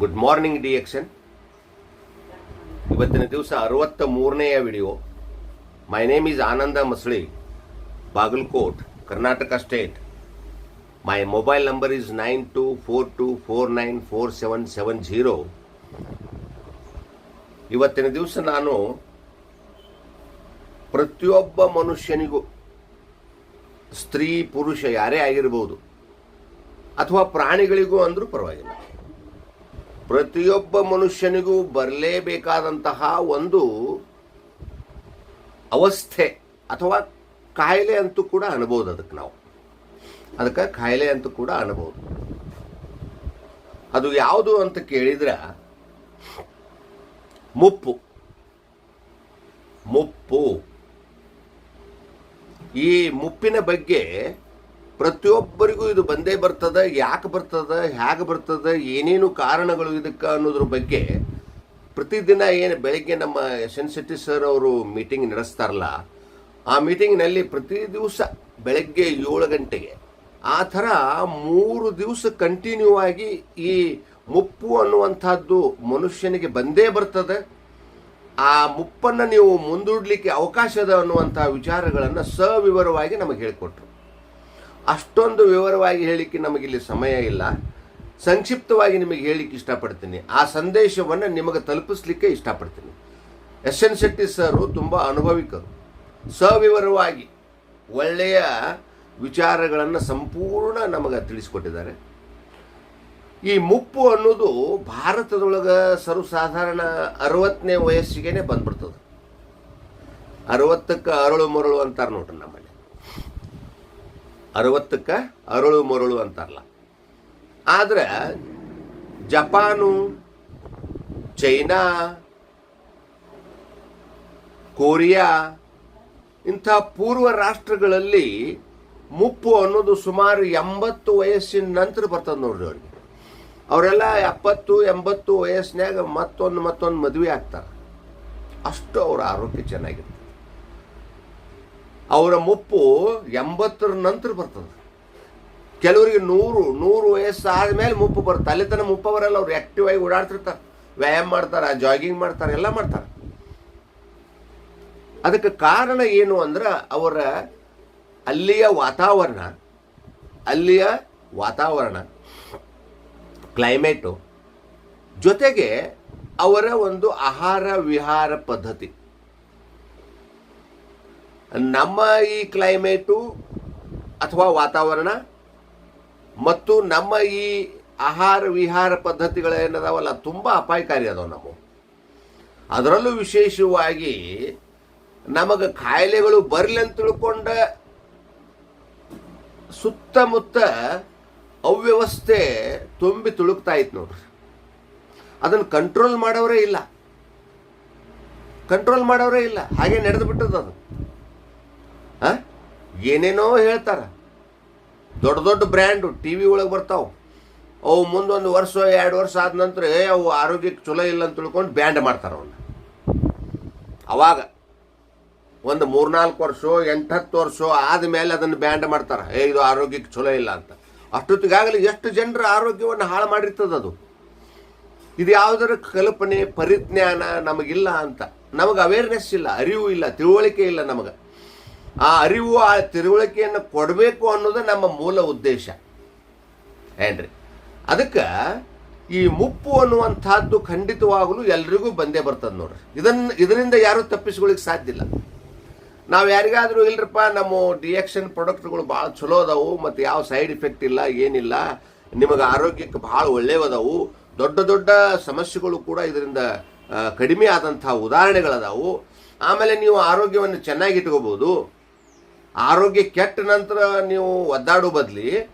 Good morning D action ಇವತ್ತಿನ ದಿವಸ ಅರವತ್ತ ಮೂರನೆಯ video. My name is Ananda Masali Bagalkot Karnataka state my mobile number is nine two four two four nine four seven seven zero ಇವತ್ತಿನ ದಿವಸ ನಾನು ಪ್ರತಿಯೊಬ್ಬ ಮನುಷ್ಯನಿಗೂ, ಸ್ತ್ರೀ ಪುರುಷ ಯಾರೇ ಆಗಿರ್ಬೋದು, ಅಥವಾ ಪ್ರಾಣಿಗಳಿಗೂ ಅಂದರೂ ಪರವಾಗಿಲ್ಲ. ಪ್ರತಿಯೊಬ್ಬ ಮನುಷ್ಯನಿಗೂ ಬರಲೇಬೇಕಾದಂತಹ ಒಂದು ಅವಸ್ಥೆ ಅಥವಾ ಕಾಯಿಲೆ ಅಂತೂ ಕೂಡ ಅನ್ಬೋದು ಅದಕ್ಕೆ ನಾವು. ಅದಕ್ಕೆ ಕಾಯಿಲೆ ಅಂತೂ ಕೂಡ ಅನ್ಬೋದು. ಅದು ಯಾವುದು ಅಂತ ಕೇಳಿದ್ರೆ ಮುಪ್ಪು. ಮುಪ್ಪು. ಈ ಮುಪ್ಪಿನ ಬಗ್ಗೆ ಪ್ರತಿಯೊಬ್ಬರಿಗೂ ಇದು ಬಂದೇ ಬರ್ತದ, ಯಾಕೆ ಬರ್ತದ ಹೇಗೆ ಬರ್ತದ, ಏನೇನು ಕಾರಣಗಳು ಇದಕ್ಕೆ ಅನ್ನೋದ್ರ ಬಗ್ಗೆ ಪ್ರತಿದಿನ ಏನು ಬೆಳಗ್ಗೆ ನಮ್ಮ ಎಸ್ ಎನ್ ಸರ್ ಅವರು ಮೀಟಿಂಗ್ ನಡೆಸ್ತಾರಲ್ಲ, ಆ ಮೀಟಿಂಗ್ನಲ್ಲಿ ಪ್ರತಿ ದಿವಸ ಬೆಳಗ್ಗೆ ಏಳು ಗಂಟೆಗೆ ಆ ಥರ ಮೂರು ದಿವಸ ಕಂಟಿನ್ಯೂ ಆಗಿ ಈ ಮುಪ್ಪು ಅನ್ನುವಂಥದ್ದು ಮನುಷ್ಯನಿಗೆ ಬಂದೇ ಬರ್ತದೆ. ಆ ಮುಪ್ಪನ್ನು ನೀವು ಮುಂದೂಡಲಿಕ್ಕೆ ಅವಕಾಶದ ಅನ್ನುವಂಥ ವಿಚಾರಗಳನ್ನು ಸವಿವರವಾಗಿ ನಮಗೆ ಹೇಳಿಕೊಟ್ರು. ಅಷ್ಟೊಂದು ವಿವರವಾಗಿ ಹೇಳಿಕ್ಕೆ ನಮಗಿಲ್ಲಿ ಸಮಯ ಇಲ್ಲ. ಸಂಕ್ಷಿಪ್ತವಾಗಿ ನಿಮಗೆ ಹೇಳಿಕ್ಕೆ ಇಷ್ಟಪಡ್ತೀನಿ. ಆ ಸಂದೇಶವನ್ನು ನಿಮಗೆ ತಲುಪಿಸ್ಲಿಕ್ಕೆ ಇಷ್ಟಪಡ್ತೀನಿ. ಎಸ್ ಎನ್ ಶೆಟ್ಟಿ ಸರು ತುಂಬ ಅನುಭವಿಕರು. ಸವಿವರವಾಗಿ ಒಳ್ಳೆಯ ವಿಚಾರಗಳನ್ನು ಸಂಪೂರ್ಣ ನಮಗೆ ತಿಳಿಸಿಕೊಟ್ಟಿದ್ದಾರೆ. ಈ ಮುಪ್ಪು ಅನ್ನೋದು ಭಾರತದೊಳಗೆ ಸರ್ವಸಾಧಾರಣ ಅರವತ್ತನೇ ವಯಸ್ಸಿಗೆನೆ ಬಂದ್ಬಿಡ್ತದೆ. ಅರವತ್ತಕ್ಕೆ ಅರಳು ಮರಳು ಅಂತಾರೆ ನೋಡ್ರಿ ನಮ್ಮಲ್ಲಿ. ಅರವತ್ತಕ್ಕೆ ಅರಳು ಮರಳು ಅಂತಾರಲ್ಲ. ಆದ್ರೆ ಜಪಾನು, ಚೈನಾ, ಕೊರಿಯಾ ಇಂಥ ಪೂರ್ವ ರಾಷ್ಟ್ರಗಳಲ್ಲಿ ಮುಪ್ಪು ಅನ್ನೋದು ಸುಮಾರು ಎಂಬತ್ತು ವಯಸ್ಸಿನ ನಂತರ ಬರ್ತದೆ ನೋಡ್ರಿ ಅವ್ರಿಗೆ. ಅವರೆಲ್ಲ ಎಪ್ಪತ್ತು, ಎಂಬತ್ತು ವಯಸ್ಸಿನಾಗ ಮತ್ತೊಂದು ಮತ್ತೊಂದು ಮದುವೆ ಆಗ್ತಾರೆ. ಅಷ್ಟು ಅವರ ಆರೋಗ್ಯ ಚೆನ್ನಾಗಿರ್ತದೆ ಅವರ ಮುಪ್ಪು ಎಂಬತ್ತರ ನಂತರ ಬರ್ತದೆ. ಕೆಲವರಿಗೆ ನೂರು ನೂರು ವಯಸ್ಸು ಆದಮೇಲೆ ಮುಪ್ಪು ಬರುತ್ತೆ. ಅಲ್ಲಿ ತನಕ ಮುಪ್ಪು ಬರಲ್ಲ ಅವ್ರು ಆಕ್ಟಿವ್ ಆಗಿ ಓಡಾಡ್ತಿರ್ತಾರೆ. ವ್ಯಾಯಾಮ ಮಾಡ್ತಾರೆ ಜಾಗಿಂಗ್ ಮಾಡ್ತಾರೆ, ಎಲ್ಲ ಮಾಡ್ತಾರೆ. ಅದಕ್ಕೆ ಕಾರಣ ಏನು ಅಂದ್ರೆ, ಅವರ ಅಲ್ಲಿಯ ವಾತಾವರಣ ಅಲ್ಲಿಯ ವಾತಾವರಣ ಕ್ಲೈಮೇಟು ಜೊತೆಗೆ ಅವರ ಒಂದು ಆಹಾರ ವಿಹಾರ ಪದ್ಧತಿ. ನಮ್ಮ ಈ ಕ್ಲೈಮೇಟು ಅಥವಾ ವಾತಾವರಣ ಮತ್ತು ನಮ್ಮ ಈ ಆಹಾರ ವಿಹಾರ ಪದ್ಧತಿಗಳೇನದಾವಲ್ಲ ತುಂಬ ಅಪಾಯಕಾರಿ ಅದಾವ ನಾವು ಅದರಲ್ಲೂ ವಿಶೇಷವಾಗಿ ನಮಗೆ ಕಾಯಿಲೆಗಳು ಬರಲಿ ಅಂತ ತಿಳ್ಕೊಂಡ ಸುತ್ತಮುತ್ತ ಅವ್ಯವಸ್ಥೆ ತುಂಬಿ ತುಳುಕ್ತಾ ಇತ್ತು ನೋಡ್ರಿ. ಅದನ್ನು ಕಂಟ್ರೋಲ್ ಮಾಡೋರೇ ಇಲ್ಲ. ಕಂಟ್ರೋಲ್ ಮಾಡೋರೇ ಇಲ್ಲ. ಹಾಗೆ ನಡೆದು ಬಿಟ್ಟದ ಅದು? ಏನೇನೋ ಹೇಳ್ತಾರ. ದೊಡ್ಡ ದೊಡ್ಡ ಬ್ರ್ಯಾಂಡು ಟಿ ವಿ ಒಳಗೆ ಬರ್ತಾವೆ. ಅವು ಮುಂದೊಂದು ವರ್ಷ, ಎರಡು ವರ್ಷ ಆದ ನಂತರ ಅವು ಆರೋಗ್ಯಕ್ಕೆ ಚಲೋ ಇಲ್ಲ ಅಂತ ತಿಳ್ಕೊಂಡು ಬ್ಯಾಂಡ್ ಮಾಡ್ತಾರೆ ಅವನ್ನ ಅವಾಗ ಒಂದು ಮೂರ್ನಾಲ್ಕು ವರ್ಷ ಹತ್ತು ವರ್ಷ ಆದಮೇಲೆ ಅದನ್ನು ಬ್ಯಾಂಡ್ ಮಾಡ್ತಾರೆ. ಏ, ಇದು ಆರೋಗ್ಯಕ್ಕೆ ಚಲೋ ಇಲ್ಲ ಅಂತ. ಅಷ್ಟೊತ್ತಿಗಾಗಲಿ ಎಷ್ಟು ಜನರ ಆರೋಗ್ಯವನ್ನು ಹಾಳು ಮಾಡಿರ್ತದ ಅದು. ಇದು ಯಾವುದರ ಕಲ್ಪನೆ, ಪರಿಜ್ಞಾನ ನಮಗಿಲ್ಲ ಅಂತ. ನಮಗೆ ಅವೇರ್ನೆಸ್ ಇಲ್ಲ, ಅರಿವು ಇಲ್ಲ, ತಿಳುವಳಿಕೆ ಇಲ್ಲ ನಮಗೆ. ಆ ಅರಿವು, ಆ ತಿಳುವಳಿಕೆಯನ್ನು ಕೊಡಬೇಕು ಅನ್ನೋದು ನಮ್ಮ ಮೂಲ ಉದ್ದೇಶ. ಏನ್ರಿ? ಅದಕ್ಕೆ ಈ ಮುಪ್ಪು ಅನ್ನುವಂಥದ್ದು ಖಂಡಿತವಾಗಲೂ ಎಲ್ರಿಗೂ ಬಂದೇ ಬರ್ತದೆ ನೋಡ್ರಿ. ಇದನ್ನ ಇದರಿಂದ ಯಾರು ತಪ್ಪಿಸ್ಕೊಳ್ಳಿಕ್ಕೆ ಸಾಧ್ಯ ಇಲ್ಲ. ನಾವು ಯಾರಿಗಾದರೂ ಇಲ್ರಪ್ಪ, ನಮ್ಮ ಡಿಯಾಕ್ಷನ್ ಪ್ರಾಡಕ್ಟ್ಗಳು ಭಾಳ ಚಲೋ ಅದಾವು, ಮತ್ತು ಯಾವ ಸೈಡ್ ಇಫೆಕ್ಟ್ ಇಲ್ಲ, ಏನಿಲ್ಲ, ನಿಮಗೆ ಆರೋಗ್ಯಕ್ಕೆ ಭಾಳ ಒಳ್ಳೆಯವದವು ದೊಡ್ಡ ದೊಡ್ಡ ಸಮಸ್ಯೆಗಳು ಕೂಡ ಇದರಿಂದ ಕಡಿಮೆ ಆದಂಥ ಉದಾಹರಣೆಗಳದಾವು. ಆಮೇಲೆ ನೀವು ಆರೋಗ್ಯವನ್ನು ಚೆನ್ನಾಗಿ ಇಟ್ಕೋಬೋದು. ಆರೋಗ್ಯ ಕೆಟ್ಟ ನಂತರ ನೀವು ಒದ್ದಾಡೋ ಬದಲಿ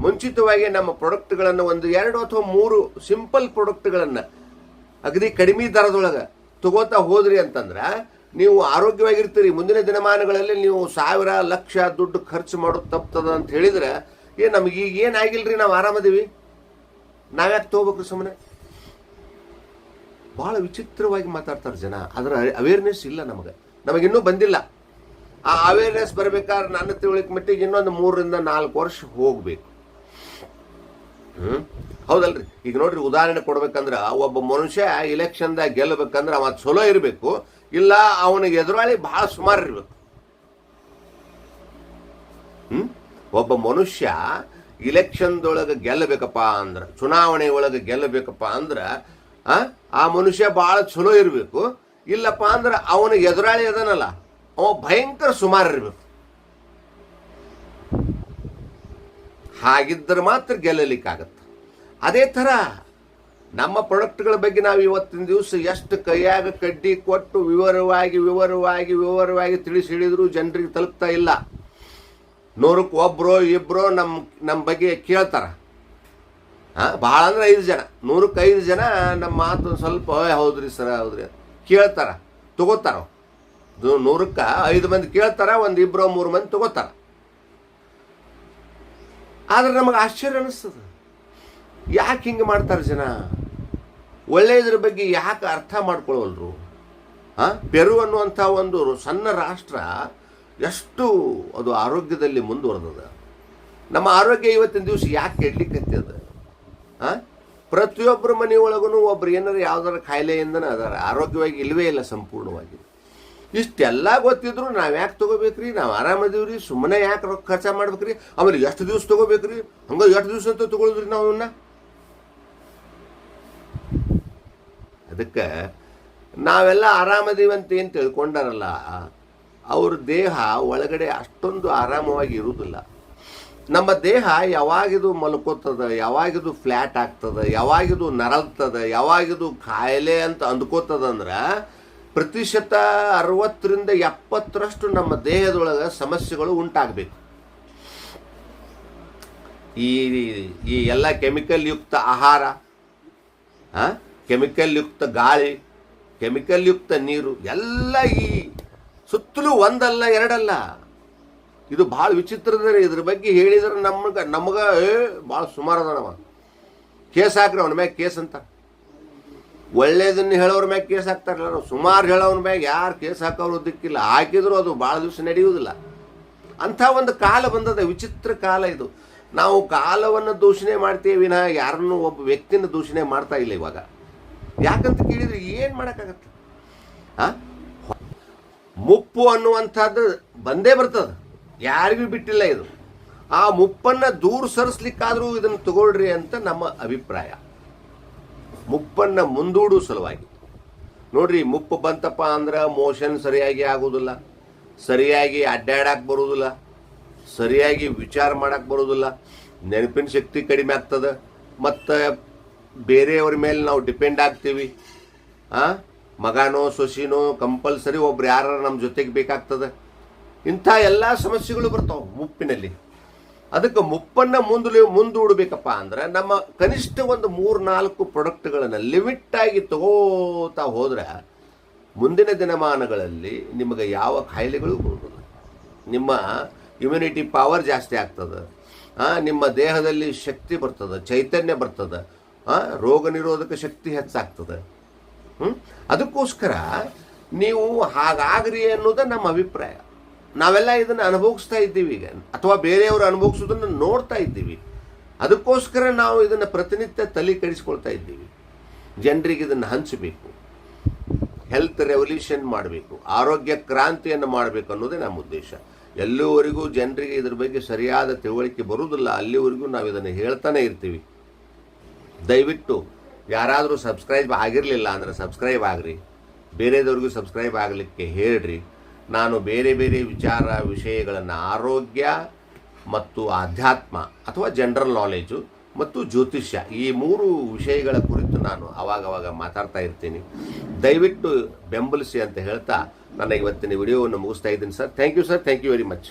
ಮುಂಚಿತವಾಗಿ ನಮ್ಮ ಪ್ರಾಡಕ್ಟ್ಗಳನ್ನು ಒಂದು ಎರಡು ಅಥವಾ ಮೂರು ಸಿಂಪಲ್ ಪ್ರಾಡಕ್ಟ್ಗಳನ್ನು ಅಗದಿ ಕಡಿಮೆ ದರದೊಳಗೆ ತಗೋತಾ ಹೋದ್ರಿ ಅಂತಂದ್ರೆ ನೀವು ಆರೋಗ್ಯವಾಗಿರ್ತೀರಿ. ಮುಂದಿನ ದಿನಮಾನಗಳಲ್ಲಿ ನೀವು ಸಾವಿರ ಲಕ್ಷ ದುಡ್ಡು ಖರ್ಚು ಮಾಡೋದು ತಪ್ತದ ಅಂತ ಹೇಳಿದ್ರೆ, ಏ, ನಮಗೆ ಈಗ ಏನಾಗಿಲ್ರಿ ನಾವು ಆರಾಮದೀವಿ? ನಾವ್ಯಾಕೆ ತಗೋಬೇಕ್ರಿ ಸುಮ್ಮನೆ ಭಾಳ ವಿಚಿತ್ರವಾಗಿ ಮಾತಾಡ್ತಾರೆ ಜನ. ಅದರ ಅವೇರ್ನೆಸ್ ಇಲ್ಲ ನಮಗೆ. ನಮಗಿನ್ನೂ ಬಂದಿಲ್ಲ. ಆ ಅವೇರ್ನೆಸ್ ಬರ್ಬೇಕಾದ್ರೆ ನನ್ನ ತಿಳುವಳಿಕೆ ಮಟ್ಟಿಗೆ ಇನ್ನೊಂದು ಮೂರರಿಂದ ನಾಲ್ಕು ವರ್ಷ ಹೋಗ್ಬೇಕು. ಹ್ಮ್? ಹೌದಲ್ರಿ? ಈಗ ನೋಡ್ರಿ ಉದಾಹರಣೆ ಕೊಡ್ಬೇಕಂದ್ರ ಒಬ್ಬ ಮನುಷ್ಯ ಇಲೆಕ್ಷನ್ದಾಗ ಗೆಲ್ಲಬೇಕಂದ್ರೆ ಅವ ಚಲೋ ಇರಬೇಕು ಇಲ್ಲ ಅವನಿಗೆ ಎದುರಾಳಿ ಬಹಳ ಸುಮಾರು ಇರಬೇಕು. ಹ್ಮ್? ಒಬ್ಬ ಮನುಷ್ಯ ಇಲೆಕ್ಷನ್ದೊಳಗೆ ಗೆಲ್ಲಬೇಕಪ್ಪ ಅಂದ್ರೆ ಚುನಾವಣೆ ಒಳಗೆ ಗೆಲ್ಲಬೇಕಪ್ಪ ಅಂದ್ರೆ ಆ, ಮನುಷ್ಯ ಬಹಳ ಚಲೋ ಇರಬೇಕು ಇಲ್ಲಪ್ಪ ಅಂದ್ರೆ ಅವನಿಗೆ ಎದುರಾಳಿ ಅದನಲ್ಲ. ಅವ ಭಯಂಕರ ಸುಮಾರು ಇರಬೇಕು. ಹಾಗಿದ್ದರೆ ಮಾತ್ರ ಗೆಲ್ಲಲಿಕ್ಕಾಗತ್ತೆ. ಅದೇ ಥರ ನಮ್ಮ ಪ್ರಾಡಕ್ಟ್ಗಳ ಬಗ್ಗೆ ನಾವು ಇವತ್ತಿನ ದಿವಸ ಎಷ್ಟು ಕೈಯಾಗ ಕಡ್ಡಿ ಕೊಟ್ಟು ವಿವರವಾಗಿ ವಿವರವಾಗಿ ವಿವರವಾಗಿ ತಿಳಿಸಿ ಹೇಳಿದ್ರು ಜನರಿಗೆ ತಲುಪ್ತಾ ಇಲ್ಲ. ನೂರಕ್ಕೆ ಒಬ್ಬರೋ ಇಬ್ಬರೋ ನಮ್ಮ ನಮ್ಮ ಬಗ್ಗೆ ಕೇಳ್ತಾರ. ಹಾಂ ಭಾಳ ಅಂದ್ರೆ ಐದು ಜನ. ನೂರಕ್ಕೆ ಐದು ಜನ ನಮ್ಮ ಮಾತು ಸ್ವಲ್ಪ "ಏ, ಹೌದ್ರಿ ಸರ ಹೌದ್ರಿ ಕೇಳ್ತಾರ ತಗೋತಾರ ನೂರಕ್ಕೆ ಐದು ಮಂದಿ ಕೇಳ್ತಾರ, ಒಂದು ಇಬ್ಬರು ಮೂರು ಮಂದಿ ತಗೋತಾರ. ಆದ್ರೆ ನಮಗೆ ಆಶ್ಚರ್ಯ ಅನಿಸ್ತದೆ. ಯಾಕೆ ಹಿಂಗೆ ಮಾಡ್ತಾರೆ ಜನ? ಒಳ್ಳೆಯದ್ರ ಬಗ್ಗೆ ಯಾಕೆ ಅರ್ಥ ಮಾಡ್ಕೊಳ್ಳೋಲ್ರು ಹಾಂ ಪೆರು ಅನ್ನುವಂಥ ಒಂದು ಸಣ್ಣ ರಾಷ್ಟ್ರ ಎಷ್ಟು ಅದು ಆರೋಗ್ಯದಲ್ಲಿ ಮುಂದುವರೆದದ. ನಮ್ಮ ಆರೋಗ್ಯ ಇವತ್ತಿನ ದಿವಸ ಯಾಕೆ ಕೆಡ್ಲಿಕ್ಕತ್ತದ ಹಾಂ ಪ್ರತಿಯೊಬ್ಬರ ಮನೆಯೊಳಗೂ ಒಬ್ರು ಏನಾರು ಯಾವ್ದಾರ ಕಾಯಿಲೆಯಿಂದನೇ ಅದಾರ. ಆರೋಗ್ಯವಾಗಿ ಇಲ್ಲವೇ ಇಲ್ಲ ಸಂಪೂರ್ಣವಾಗಿ. ಇಷ್ಟೆಲ್ಲ ಗೊತ್ತಿದ್ರು ನಾವು ಯಾಕೆ ತಗೋಬೇಕ್ರಿ? ನಾವು ಆರಾಮದೀವ್ರಿ ಸುಮ್ಮನೆ ಯಾಕೆ ರೊಕ್ಕ ಖರ್ಚು ಮಾಡ್ಬೇಕ್ರಿ? ಆಮೇಲೆ ಎಷ್ಟು ದಿವಸ ತಗೋಬೇಕ್ರಿ? ಹಂಗ ಎಷ್ಟು ದಿವಸ ಅಂತ ತೊಗೊಳಿದ್ರಿ ನಾವು ಅವನ್ನ ಅದಕ್ಕೆ ನಾವೆಲ್ಲ ಆರಾಮದೀವಂತ ಏನು ತಿಳ್ಕೊಂಡಾರಲ್ಲ, ಅವ್ರ ದೇಹ ಒಳಗಡೆ ಅಷ್ಟೊಂದು ಆರಾಮವಾಗಿ ಇರುವುದಿಲ್ಲ ನಮ್ಮ ದೇಹ ಯಾವಾಗಿದು ಮಲ್ಕೋತದ, ಯಾವಾಗಿದು ಫ್ಲ್ಯಾಟ್ ಆಗ್ತದ, ಯಾವಾಗಿದು ನರಲ್ತದ, ಯಾವಾಗಿದು ಕಾಯಿಲೆ ಅಂತ ಅಂದ್ಕೋತದಂದ್ರೆ ಪ್ರತಿಶತ ಅರವತ್ತರಿಂದ ಎಪ್ಪತ್ತರಷ್ಟು ನಮ್ಮ ದೇಹದೊಳಗೆ ಸಮಸ್ಯೆಗಳು ಉಂಟಾಗಬೇಕು. ಈ ಈ ಎಲ್ಲ ಕೆಮಿಕಲ್ ಯುಕ್ತ ಆಹಾರ ಕೆಮಿಕಲ್ ಯುಕ್ತ ಗಾಳಿ, ಕೆಮಿಕಲ್ ಯುಕ್ತ ನೀರು, ಎಲ್ಲ ಈ ಸುತ್ತಲೂ ಒಂದಲ್ಲ, ಎರಡಲ್ಲ. ಇದು ಭಾಳ ವಿಚಿತ್ರದ ಇದ್ರ ಬಗ್ಗೆ ಹೇಳಿದ್ರೆ ನಮ್ಗೆ ನಮ್ಗೆ ಭಾಳ ಸುಮಾರು ಅದ ಕೇಸ್ ಹಾಕ್ರಿ ಅವನ ಮ್ಯಾಗ ಕೇಸ್ ಅಂತ. ಒಳ್ಳೇದನ್ನ ಹೇಳೋರ ಮ್ಯಾಗ ಕೇಸ್ ಹಾಕ್ತಾರಲ್ಲ ನಾವು. ಸುಮಾರು ಹೇಳೋವ್ರ ಮ್ಯಾಗ ಯಾರು ಕೇಸ್ ಹಾಕೋರು ದಿಕ್ಕಿಲ್ಲ ಹಾಕಿದ್ರು ಅದು ಭಾಳ ದಿವಸ ನಡೆಯುವುದಿಲ್ಲ. ಅಂಥ ಒಂದು ಕಾಲ ಬಂದದ, ವಿಚಿತ್ರ ಕಾಲ ಇದು. ನಾವು ಕಾಲವನ್ನು ದೂಷಣೆ ಮಾಡ್ತೀವಿ ವಿನಃ ಯಾರನ್ನು ಒಬ್ಬ ವ್ಯಕ್ತಿನ ದೂಷಣೆ ಮಾಡ್ತಾ ಇಲ್ಲ ಇವಾಗ. ಯಾಕಂತ ಕೇಳಿದ್ರೆ ಏನು ಮಾಡೋಕ್ಕಾಗತ್ತೆ? ಹಾಂ ಮುಪ್ಪು ಅನ್ನುವಂಥದ್ದು ಬಂದೇ ಬರ್ತದೆ. ಯಾರಿಗೂ ಬಿಟ್ಟಿಲ್ಲ ಇದು. ಆ ಮುಪ್ಪನ್ನು ದೂರ ಸರಿಸ್ಲಿಕ್ಕಾದರೂ ಇದನ್ನು ತಗೊಳ್ರಿ ಅಂತ ನಮ್ಮ ಅಭಿಪ್ರಾಯ. ಮುಪ್ಪನ್ನು ಮುಂದೂಡುವ ಸಲುವಾಗಿ. ನೋಡ್ರಿ, ಮುಪ್ಪು ಬಂತಪ್ಪ ಅಂದ್ರೆ ಮೋಷನ್ ಸರಿಯಾಗಿ ಆಗೋದಿಲ್ಲ, ಸರಿಯಾಗಿ ಅಡ್ಡಾಡಕ್ಕೆ ಬರೋದಿಲ್ಲ, ಸರಿಯಾಗಿ ವಿಚಾರ ಮಾಡಕ್ಕೆ ಬರೋದಿಲ್ಲ, ನೆನಪಿನ ಶಕ್ತಿ ಕಡಿಮೆ ಆಗ್ತದೆ, ಮತ್ತು ಬೇರೆಯವ್ರ ಮೇಲೆ ನಾವು ಡಿಪೆಂಡ್ ಆಗ್ತೀವಿ. ಆ, ಮಗನೋ, ಸೊಸಿನೋ, ಕಂಪಲ್ಸರಿ ಒಬ್ರು ಯಾರು ನಮ್ಮ ಜೊತೆಗೆ ಬೇಕಾಗ್ತದೆ. ಇಂಥ ಎಲ್ಲ ಸಮಸ್ಯೆಗಳು ಬರ್ತಾವೆ ಮುಪ್ಪಿನಲ್ಲಿ. ಅದಕ್ಕೆ ಮುಪ್ಪನ್ನು ಮುಂದೆ ಮುಂದೂಡಬೇಕಪ್ಪ ಅಂದ್ರೆ ನಮ್ಮ ಕನಿಷ್ಠ ಒಂದು ಮೂರು ನಾಲ್ಕು ಲಿಮಿಟ್ ಆಗಿ ತಗೋತಾ ಹೋದ್ರೆ ಮುಂದಿನ ದಿನಮಾನಗಳಲ್ಲಿ ನಿಮಗೆ ಯಾವ ಕಾಯಿಲೆಗಳು ಬರುವುದಿಲ್ಲ. ನಿಮ್ಮ ಇಮ್ಯುನಿಟಿ ಪವರ್ ಜಾಸ್ತಿ ಆಗ್ತದೆ. ನಿಮ್ಮ ದೇಹದಲ್ಲಿ ಶಕ್ತಿ ಬರ್ತದೆ, ಚೈತನ್ಯ ಬರ್ತದೆ ರೋಗ ನಿರೋಧಕ ಶಕ್ತಿ ಹೆಚ್ಚಾಗ್ತದೆ? ಅದಕ್ಕೋಸ್ಕರ ನೀವು ಹಾಗಾಗ್ರಿ ಅನ್ನೋದು ನಮ್ಮ ಅಭಿಪ್ರಾಯ. ನಾವೆಲ್ಲ ಇದನ್ನು ಅನುಭವಿಸ್ತಾ ಇದ್ದೀವಿ ಈಗ. ಅಥವಾ ಬೇರೆಯವರು ಅನುಭವಿಸೋದನ್ನು ನೋಡ್ತಾ ಇದ್ದೀವಿ. ಅದಕ್ಕೋಸ್ಕರ ನಾವು ಇದನ್ನು ಪ್ರತಿನಿತ್ಯ ತಲೆ ಕೆಡಿಸ್ಕೊಳ್ತಾ ಇದ್ದೀವಿ. ಜನರಿಗೆ ಇದನ್ನು ಹಂಚಬೇಕು. ಹೆಲ್ತ್ ರೆವಲ್ಯೂಷನ್ ಮಾಡಬೇಕು. ಆರೋಗ್ಯ ಕ್ರಾಂತಿಯನ್ನು ಮಾಡಬೇಕು ಅನ್ನೋದೇ ನಮ್ಮ ಉದ್ದೇಶ. ಎಲ್ಲಿವರೆಗೂ ಜನರಿಗೆ ಇದ್ರ ಬಗ್ಗೆ ಸರಿಯಾದ ತಿಳುವಳಿಕೆ ಬರುವುದಿಲ್ಲ. ಅಲ್ಲಿವರೆಗೂ ನಾವು ಇದನ್ನು ಹೇಳ್ತಾನೆ ಇರ್ತೀವಿ. ದಯವಿಟ್ಟು ಯಾರಾದರೂ ಸಬ್ಸ್ಕ್ರೈಬ್ ಆಗಿರಲಿಲ್ಲ ಅಂದರೆ ಸಬ್ಸ್ಕ್ರೈಬ್ ಆಗ್ರಿ. ಬೇರೆದವ್ರಿಗೂ ಸಬ್ಸ್ಕ್ರೈಬ್ ಆಗಲಿಕ್ಕೆ ಹೇಳ್ರಿ. ನಾನು ಬೇರೆ ಬೇರೆ ವಿಚಾರ ವಿಷಯಗಳನ್ನು ಆರೋಗ್ಯ ಮತ್ತು ಆಧ್ಯಾತ್ಮ ಅಥವಾ ಜನರಲ್ ನಾಲೆಜು ಮತ್ತು ಜ್ಯೋತಿಷ್ಯ ಈ ಮೂರು ವಿಷಯಗಳ ಕುರಿತು ನಾನು ಅವಾಗವಾಗ ಮಾತಾಡ್ತಾ ಇರ್ತೀನಿ. ದಯವಿಟ್ಟು ಬೆಂಬಲಿಸಿ ಅಂತ ಹೇಳ್ತಾ ನನ್ನ ಇವತ್ತಿನ ವಿಡಿಯೋವನ್ನು ಮುಗಿಸ್ತಾ ಇದ್ದೀನಿ sir. Thank you sir thank you very much